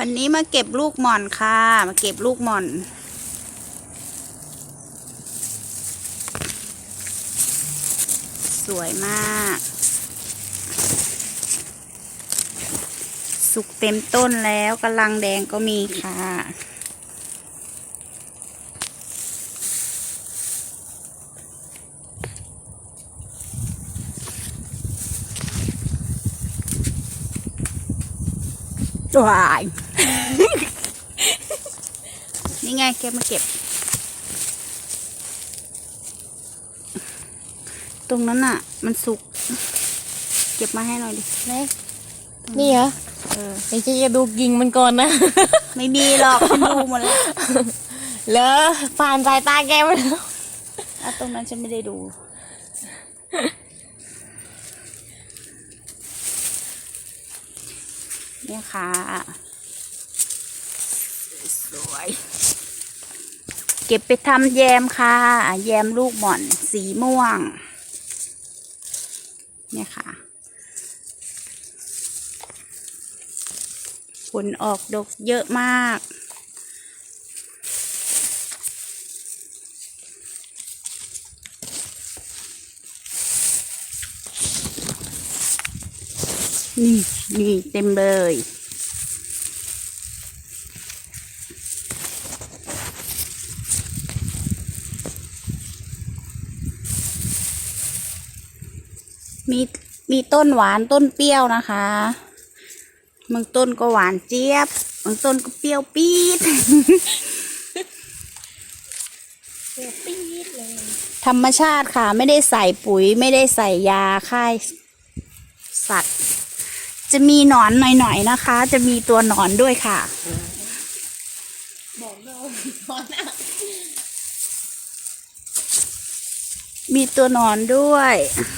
วันนี้มาเก็บลูกหม่อนค่ะ มาเก็บลูกหม่อน สวยมาก สุกเต็มต้นแล้วกำลังแดงก็มีค่ะว้าย นี่ไงแกมาเก็บ ตรงนั้นอะ มันสุก เก็บมาให้หน่อยดิไหนนี่เหรอเออไม่ใช่จะดูกิ่งมันก่อนนะ ไม่มีหรอกฉันดูหมดแล้วเหรอผ่านสายตาแกไปแล้วอะตรงนั้นฉันไม่ได้ดู เนี่ยค่ะ สวยเก็บไปทำแยมค่ะ แยมลูกหม่อนสีม่วง เนี่ยค่ะ ผลออกดกเยอะมากนี่นี่เต็มเลย มีมีต้นหวานต้นเปรี้ยวนะคะบางต้นก็หวานเจี๊ยบบางต้นก็เปรี้ยวปี๊ดปี๊ดเลยธรรมชาติค่ะ ไม่ได้ใส่ปุ๋ยไม่ได้ใส่ยาฆ่าสัตว์ จะมีหนอนหน่อยๆนะคะ จะมีตัวหนอนด้วยค่ะบอกเลยตอนน่ะมีตัวหนอนด้วยเ